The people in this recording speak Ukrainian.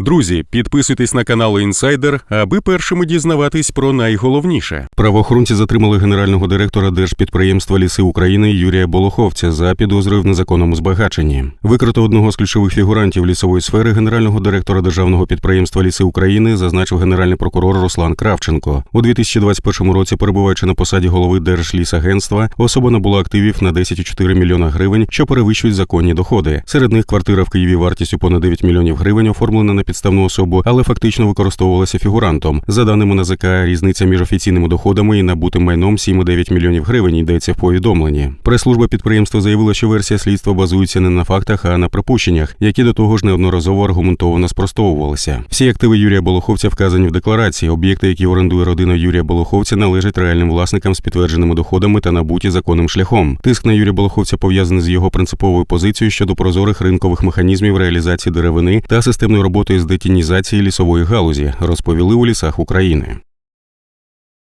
Друзі, підписуйтесь на канал Інсайдер, аби першими дізнаватись про найголовніше. Правоохоронці затримали генерального директора держпідприємства Ліси України Юрія Болоховця за підозрою в незаконному збагаченні. Викрито одного з ключових фігурантів лісової сфери генерального директора державного підприємства Ліси України, зазначив генеральний прокурор Руслан Кравченко. У 2021 році, перебуваючи на посаді голови Держлісагентства, особа набула активів на 10,4 мільйона гривень, що перевищують законні доходи. Серед них квартира в Києві вартістю понад 9 мільйонів гривень оформлена на підставну особу, але фактично використовувалася фігурантом. За даними НАЗК, різниця між офіційними доходами і набутим майном 7,9 мільйонів гривень йдеться в повідомленні. Прес-служба підприємства заявила, що версія слідства базується не на фактах, а на припущеннях, які до того ж неодноразово аргументовано спростовувалися. Всі активи Юрія Болоховця вказані в декларації. Об'єкти, які орендує родина Юрія Болоховця, належать реальним власникам з підтвердженими доходами та набуті законним шляхом. Тиск на Юрія Болоховця пов'язаний з його принциповою позицією щодо прозорих ринкових механізмів реалізації деревини та системною роботою з детінізації лісової галузі, розповіли у лісах України.